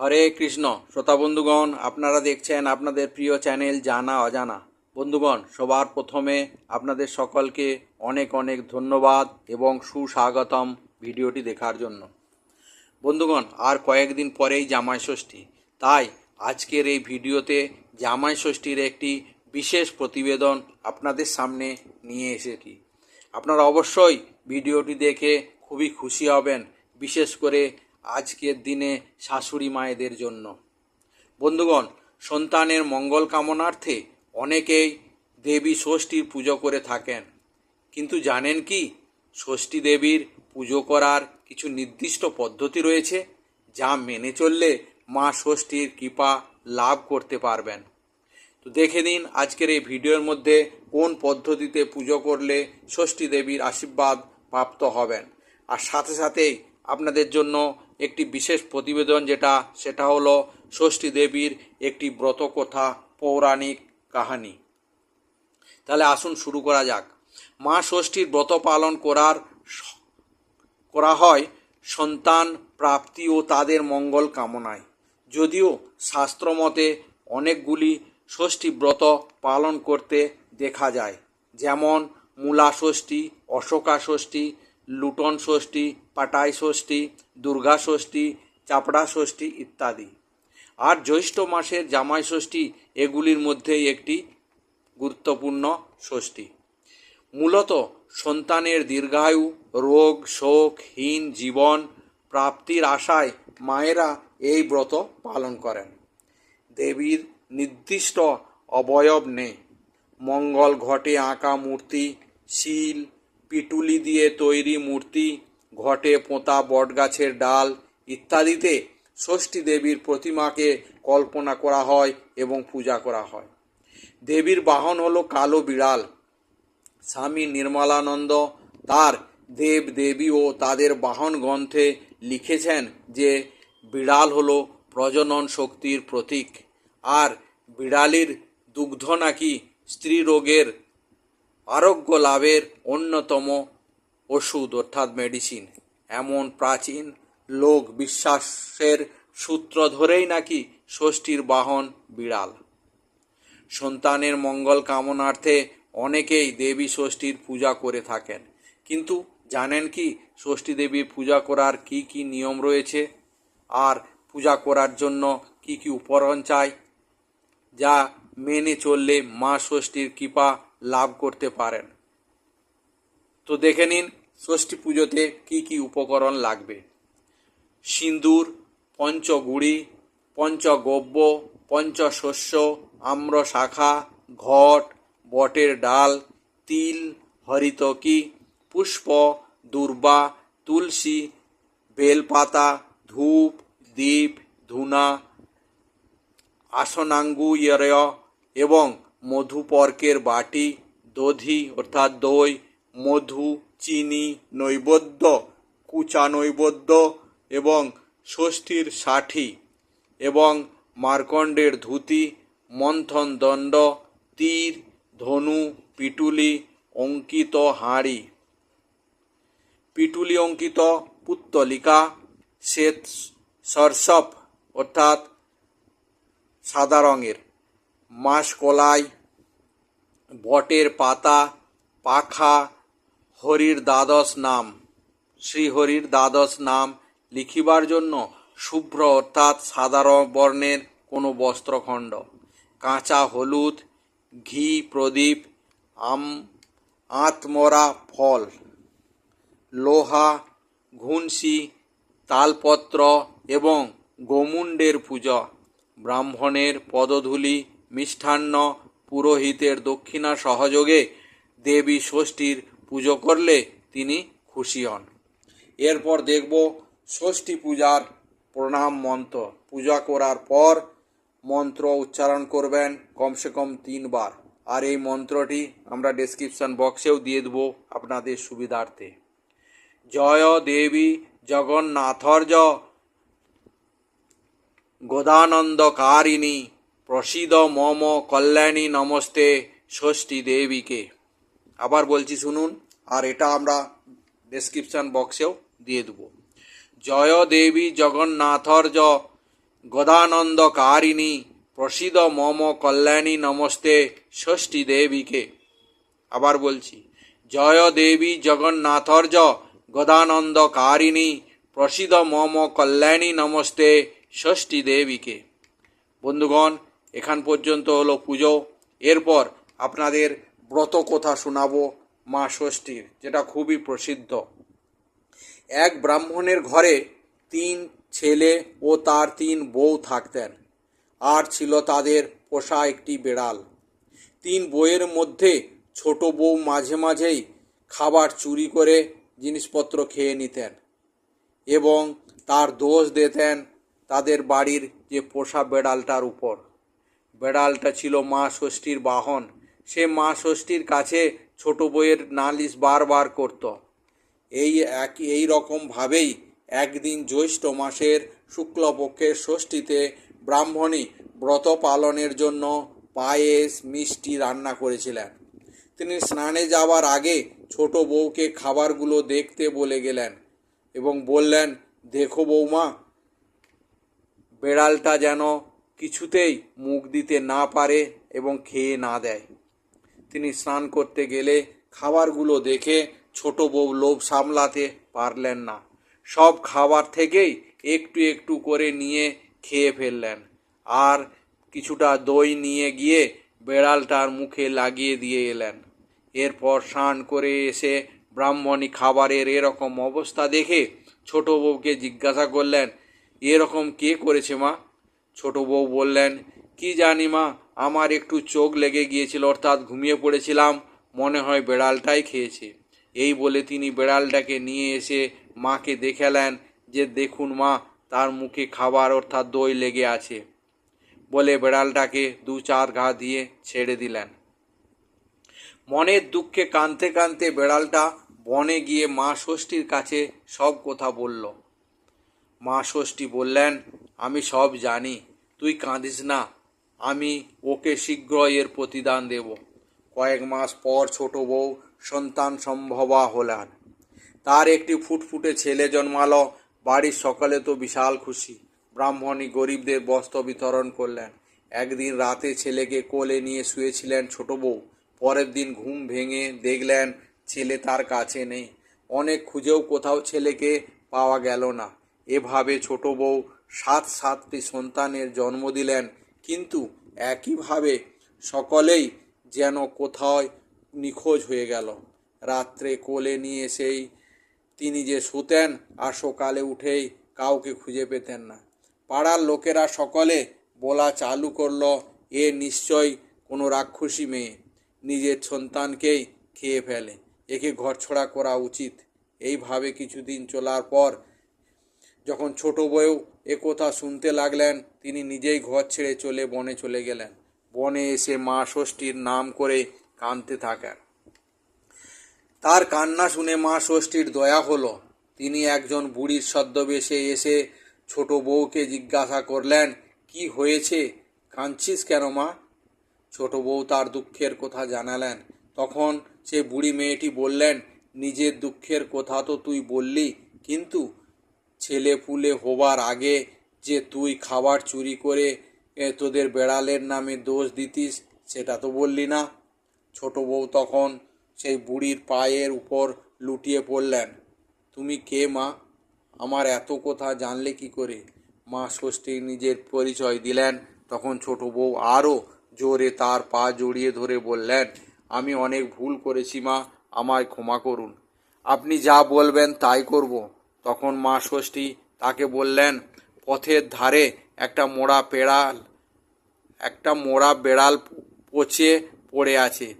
হরে কৃষ্ণ। শ্রোতা বন্ধুগণ, আপনারা দেখছেন আপনাদের প্রিয় চ্যানেল জানা অজানা। বন্ধুগণ, সবার প্রথমে আপনাদের সকলকে অনেক অনেক ধন্যবাদ এবং সুস্বাগতম ভিডিওটি দেখার জন্য। বন্ধুগণ, আর কয়েকদিন পরেই জামাই ষষ্ঠী তাই আজকের এই ভিডিওতে জামাই ষষ্ঠীর একটি বিশেষ প্রতিবেদন আপনাদের সামনে নিয়ে এসেছি। আপনারা অবশ্যই ভিডিওটি দেখে খুবই খুশি হবেন। বিশেষ করে আজকের দিনে শাশুড়ি মায়েদের জন্য। বন্ধুগণ, সন্তানের মঙ্গল কামনার্থে অনেকেই দেবী ষষ্ঠীর পুজো করে থাকেন। কিন্তু জানেন কি, ষষ্ঠী দেবীর পুজো করার কিছু নির্দিষ্ট পদ্ধতি রয়েছে যা মেনে চললে মা ষষ্ঠীর কৃপা লাভ করতে পারবেন। তো দেখে নিন আজকের এই ভিডিওর মধ্যে কোন পদ্ধতিতে পুজো করলে ষষ্ঠী দেবীর আশীর্বাদ প্রাপ্ত হবেন। আর সাথে সাথেই আপনাদের জন্য একটি বিশেষ প্রতিবেদন যেটা, সেটা হলো ষষ্ঠী দেবীর একটি ব্রতকথা, পৌরাণিক কাহিনী। তাহলে আসুন শুরু করা যাক। মা ষষ্ঠীর ব্রত পালন করার করা হয় সন্তান প্রাপ্তি ও তাদের মঙ্গল কামনায়। যদিও শাস্ত্রমতে অনেকগুলি ষষ্ঠী ব্রত পালন করতে দেখা যায়। যেমন মূলা ষষ্ঠী, অশোকা ষষ্ঠী লুটন ষষ্ঠী, পাটাই ষষ্ঠী, দুর্গা ষষ্ঠী, চাপড়া ষষ্ঠী ইত্যাদি। আর জ্যৈষ্ঠ মাসের জামাই ষষ্ঠী এগুলির মধ্যেই একটি গুরুত্বপূর্ণ ষষ্ঠী। মূলত সন্তানের দীর্ঘায়ু, রোগ শোকহীন জীবন, প্রাপ্তির আশায় মায়েরা এই ব্রত পালন করেন। দেবীর নির্দিষ্ট অবয়ব নেই। মঙ্গল ঘটে আঁকা মূর্তি, শিল পিটুলি দিয়ে তৈরি মূর্তি, ঘটে পোঁতা বটগাছের ডাল ইত্যাদিতে ষষ্ঠী দেবীর প্রতিমাকে কল্পনা করা হয় এবং পূজা করা হয়। দেবীর বাহন হলো কালো বিড়াল। স্বামী নির্মলানন্দ তার দেব দেবী ও তাদের বাহন গ্রন্থে লিখেছেন যে, বিড়াল হলো প্রজনন শক্তির প্রতীক। আর বিড়ালির দুগ্ধ নাকি স্ত্রী রোগের আরোগ্য লাভের অন্যতম ওষুধ অর্থাৎ মেডিসিন এমন প্রাচীন লোক বিশ্বাসের সূত্র ধরেই নাকি ষষ্ঠীর বাহন বিড়াল। সন্তানের মঙ্গল কামনার্থে অনেকেই দেবী ষষ্ঠীর পূজা করে থাকেন। কিন্তু জানেন কি ষষ্ঠী দেবীর পূজা করার কি কি নিয়ম রয়েছে? আর পূজা করার জন্য কি কি উপকরণ চাই? যা মেনে চললে মা ষষ্ঠীর কৃপা লাভ করতে পারেন। তো দেখে নিন, ষষ্ঠী পুজোতে কি কি উপকরণ লাগবে? সিন্দুর, পঞ্চগুড়ি, পঞ্চগব্য, পঞ্চশস্য আম্র শাখা ঘট, বটের ডাল, তিল, হরিতকি, পুষ্প, দুর্বা, তুলসী, বেলপাতা, ধূপ দীপ ধূনা আসনাঙ্গুয়রয় এবং মধুপর্কের বাটি, দধি অর্থাৎ দই, মধু, চিনি, নৈবেদ্য, কুচা নৈবেদ্য এবং ষষ্ঠীর ষাঠি এবং মার্কণ্ডের ধুতি, মন্থন দণ্ড, তীর, ধনু, পিটুলি, অঙ্কিত হাঁড়ি। পিটুলি অঙ্কিত পুত্তলিকা, শ্বেত সরসপ অর্থাৎ সাদা রঙের। মাসকলাই, বটের পাতা, পাখা, হরির দ্বাদশ নাম। শ্রীহরির দ্বাদশ নাম লিখিবার জন্য শুভ্র অর্থাৎ সাদা রং বর্ণের কোনো বস্ত্রখণ্ড। কাঁচা হলুদ, ঘি, প্রদীপ, আম, আতমরা, ফল। লোহা ঘুনসি তালপত্র এবং গোমুণ্ডের পূজা। ব্রাহ্মণের পদধূলি মিষ্টান্ন পুরোহিতের দক্ষিণা সহযোগে দেবী ষষ্ঠীর পুজো করলে তিনি খুশি হন। এরপর দেখব ষষ্ঠী পূজার প্রণাম মন্ত্র। পূজা করার পর মন্ত্র উচ্চারণ করবেন কমসে কম তিনবার। আর এই মন্ত্রটি আমরা ডেসক্রিপশন বক্সেও দিয়ে দেবো আপনাদের সুবিধার্থে। জয় দেবী জগন্নাথর্য গোদানন্দকারিণী। প্রসিদ মম কল্যাণী নমস্তে ষষ্ঠী দেবীকে। আবার বলছি শুনুন, আর এটা আমরা ডেসক্রিপশন বক্সেও দিয়ে দেবো। জয় দেবী জগন্নাথর্য গদানন্দকারিণী প্রসিদ মম কল্যাণী নমস্তে ষষ্ঠী দেবীকে। আবার বলছি, জয় দেবী জগন্নাথর্য গদানন্দকারিণী প্রসিদ মম কল্যাণী নমস্তে ষষ্ঠী দেবীকে। বন্ধুগণ এখান পর্যন্ত হলো পুজো। এরপর আপনাদের ব্রত কথা শোনাবো মা ষষ্ঠীর, যেটা খুবই প্রসিদ্ধ। এক ব্রাহ্মণের ঘরে তিন ছেলে ও তার তিন বউ থাকতেন। আর ছিল তাদের পোষা একটি বেড়াল। তিন বইয়ের মধ্যে ছোট বউ মাঝে মাঝেই খাবার চুরি করে জিনিসপত্র খেয়ে নিতেন এবং তার দোষ দিতেন তাদের বাড়ির যে পোষা বেড়ালটার উপর। বেড়ালটা ছিল মা ষষ্ঠীর বাহন। সে মা ষষ্ঠীর কাছে ছোট বইয়ের নালিশ বারবার করত। এই এক, এই রকমভাবেই একদিন জ্যৈষ্ঠ মাসের শুক্লপক্ষের ষষ্ঠীতে ব্রাহ্মণী ব্রত পালনের জন্য পায়েস, মিষ্টি রান্না করেছিলেন। তিনি স্নানে যাওয়ার আগে ছোট বউকে খাবারগুলো দেখতে বলে গেলেন এবং বললেন, দেখো বৌমা বেড়ালটা যেন কিছুতেই মুখ দিতে না পারে এবং খেয়ে না দেয়। তিনি স্নান করতে গেলে খাবারগুলো দেখে ছোট বউ লোভ সামলাতে পারলেন না। সব খাবার থেকেই একটু একটু করে নিয়ে খেয়ে ফেললেন। আর কিছুটা দই নিয়ে গিয়ে বেড়ালটার মুখে লাগিয়ে দিয়ে এলেন। এরপর স্নান করে এসে ব্রাহ্মণী খাবারের এরকম অবস্থা দেখে ছোট বউকে জিজ্ঞাসা করলেন, এরকম কে করেছে মা? ছোট বউ বললেন, কি জানি মা, আমার একটু চোখ লেগে গিয়েছিল, অর্থাৎ ঘুমিয়ে পড়েছিলাম, মনে হয় বেড়ালটাই খেয়েছে। এই বলে তিনি বেড়ালটাকে নিয়ে এসে মাকে দেখালেন যে, দেখুন মা, তার মুখে খাবার, অর্থাৎ দই লেগে আছে। বলে বেড়ালটাকে দু চার ঘা দিয়ে ছেড়ে দিলেন। মনের দুঃখে কাঁদতে কাঁদতে বেড়ালটা বনে গিয়ে মা ষষ্ঠীর কাছে সব কথা বলল। মা ষষ্ঠী বললেন, আমি সব জানি, তুই কাঁদিস না, আমি ওকে শীঘ্রই এর প্রতিদান দেব। কয়েক মাস পর ছোট বউ সন্তান সম্ভবা হলেন। তার একটি ফুটফুটে ছেলে জন্মালো, বাড়ির সকলে তো বিশাল খুশি। ব্রাহ্মণী গরিবদের বস্ত্র বিতরণ করলেন। একদিন রাতে ছেলেকে কোলে নিয়ে শুয়েছিলেন ছোট বউ। পরের দিন ঘুম ভেঙে দেখলেন ছেলে তার কাছে নেই। অনেক খুঁজেও কোথাও ছেলেকে পাওয়া গেল না। এভাবে ছোট বউ সাত সাতটি সন্তানের জন্ম দিলেন। কিন্তু একইভাবে সকলেই যেন কোথাও নিখোঁজ হয়ে গেল। রাত্রে কোলে নিয়ে সেই তিনি যে শুতেন আর সকালে উঠেই কাউকে খুঁজে পেতেন না। পাড়ার লোকেরা সকলে বলা চালু করল, এ নিশ্চয় কোনো রাক্ষসী মেয়ে। নিজের সন্তানকেই খেয়ে ফেলে। একে ঘরছড়া করা উচিত। এইভাবে কিছুদিন চলার পর যখন ছোট বউ একথা শুনতে লাগলেন, তিনি নিজেই ঘর ছেড়ে চলে বনে চলে গেলেন। বনে এসে মা ষষ্ঠীর নাম করে কাঁদতে থাকেন। তার কান্না শুনে মা ষষ্ঠীর দয়া হলো। তিনি একজন বুড়ির ছদ্মবেশে এসে ছোট বউকে জিজ্ঞাসা করলেন, কি হয়েছে? কাঁদছিস কেন মা? ছোট বউ তার দুঃখের কথা জানালেন। তখন সে বুড়ি মেয়েটি বললেন, নিজের দুঃখের কথা তো তুই বললি, কিন্তু ছেলে পুলে হবার আগে যে তুই খাবার চুরি করে তোদের বেড়ালের নামে দোষ দিতিস, সেটা তো বললি না। ছোট বউ তখন সেই বুড়ির পায়ের উপর লুটিয়ে পড়লেন। তুমি কে মা? আমার এত কথা জানলে কি করে? মা ষষ্ঠী নিজের পরিচয় দিলেন। তখন ছোট বউ আরও জোরে তার পা জড়িয়ে ধরে বললেন, আমি অনেক ভুল করেছি মা, আমায় ক্ষমা করুন। আপনি যা বলবেন তাই করব। তখন মা ষষ্ঠী তাকে বললেন, পথের ধারে একটা মোড়া পেড়াল একটা মোড়া বেড়াল পচে পড়ে আছে।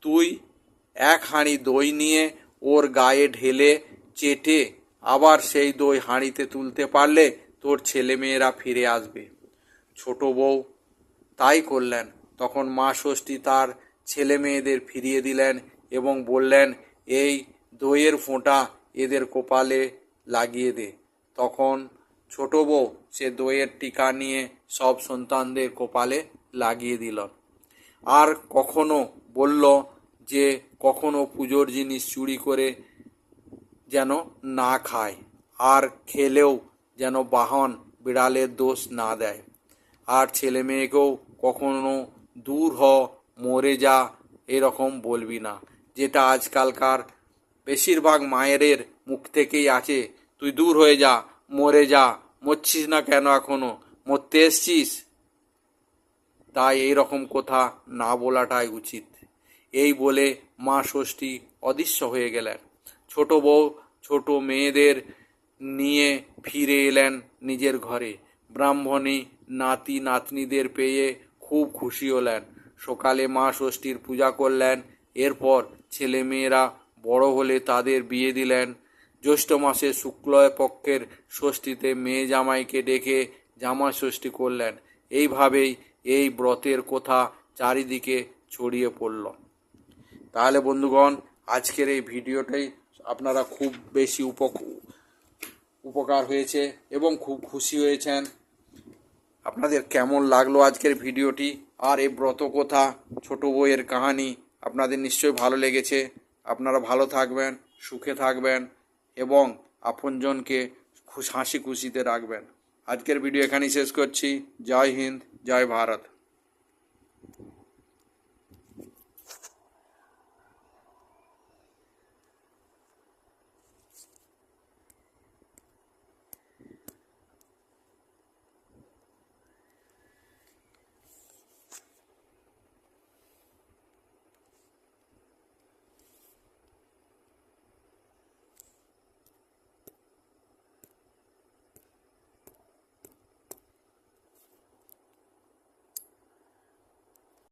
তুই এক হাঁড়ি দই নিয়ে ওর গায়ে ঢেলে চেটে আবার সেই দই হাঁড়িতে তুলতে পারলে তোর ছেলেমেয়েরা ফিরে আসবে। ছোট বউ তাই করলেন। তখন মা ষষ্ঠী তার ছেলে মেয়েদের ফিরিয়ে দিলেন এবং বললেন, এই দইয়ের ফোঁটা এদের কপালে লাগিয়ে দে। তখন ছোট বউ সে দইয়ের টিকা নিয়ে সব সন্তানদের কপালে লাগিয়ে দিল। আর কখনো বলল যে কখনো পুজোর জিনিস চুরি করে যেন না খায়, আর খেলেও যেন বাহন বিড়ালের দোষ না দেয়। আর ছেলে মেয়েকেও কখনো দূর হ, মরে যা এরকম বলবি না, যেটা আজকালকার বেশিরভাগ মায়েদের মুখ থেকেই আছে। তুই দূর হয়ে যা, মরে যা, মরছিস না কেন এখনও? মরতে এসছিস? তাই এই রকম কথা না বলাটাই উচিত। এই বলে মা ষষ্ঠী অদৃশ্য হয়ে গেলেন। ছোট বউ, ছোট মেয়েদের নিয়ে ফিরে এলেন নিজের ঘরে। ব্রাহ্মণী, নাতি, নাতনিদের পেয়ে খুব খুশি হলেন। সকালে মা ষষ্ঠীর পূজা করলেন। এরপর ছেলে মেয়েরা বড় হলে তাদের বিয়ে দিলেন। জ্যৈষ্ঠ মাসে শুক্ল পক্ষের ষষ্ঠীতে মেয়ে জামাইকে ডেকে জামাই ষষ্ঠী করলেন। এইভাবেই এই ব্রতের কথা চারিদিকে ছড়িয়ে পড়ল। তাহলে বন্ধুগণ, আজকের এই ভিডিওটাই আপনারা খুব বেশি উপক, উপকার হয়েছে এবং খুব খুশি হয়েছেন। আপনাদের কেমন লাগল আজকের ভিডিওটি? আর এই ব্রত কথা, ছোট বইয়ের কাহানি আপনাদের নিশ্চয়ই ভালো লেগেছে। আপনারা ভালো থাকবেন, সুখে থাকবেন। এবং আপনজনকে খুশ হাসি খুশিতে রাখবেন। আজকের ভিডিও এখানেই শেষ করছি। জয় হিন্দ, জয় ভারত।